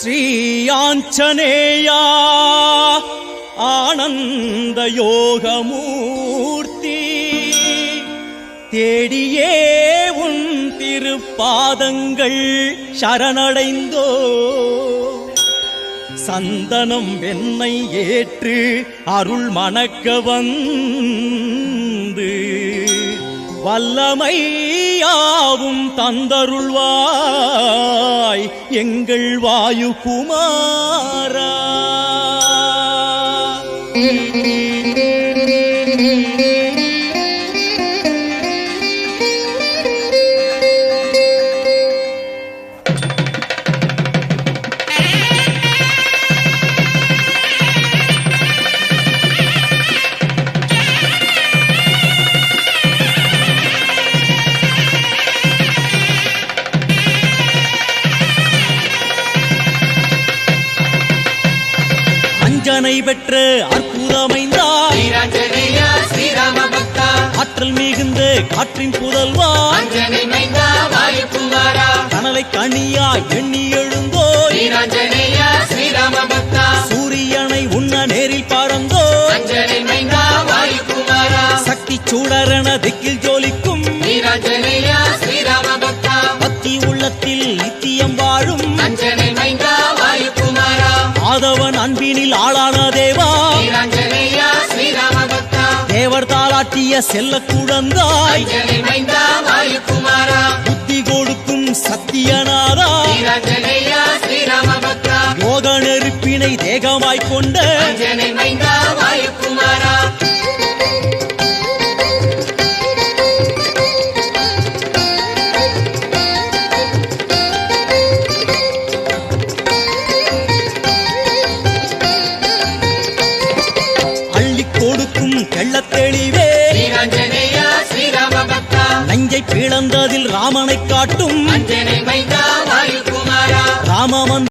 ஸ்ரீ ஆஞ்சநேயா ஆனந்த யோகமூர்த்தி தேடியே உன் திருப்பாதங்கள் சரணடைந்தோ. சந்தனம் வெண்ணை ஏற்று அருள் மணக்க வந்த வல்லமையாவும் தந்தருள்வாய் எங்கள் வாயு குமாரா அஞ்சனை பெற்ற பக்தா ஆற்றல் மிகுந்த காற்றின் புதல்வா. கனலை கனியாய் எண்ணி பக்தா சூரியனை உண்ண நேரில் வாயுகுமாரா சக்தி சூடரென திக்கில் ஜோலிக்கும். பக்தா உள்ளத்தில் நித்தியம் வாழும். ஆதவன் அன்பினில் ஆளான தேவர் தாளாட்டிய செல்ல குழந்தாய். புத்தி கொடுக்கும் பக்தா யோக நெருப்பினை தேகமாய்க் கொண்ட வீராஞ்சனேயா ஸ்ரீராம பக்தா நஞ்சை பிளந்ததில் ராமனை காட்டும். அஞ்சனை மைந்தா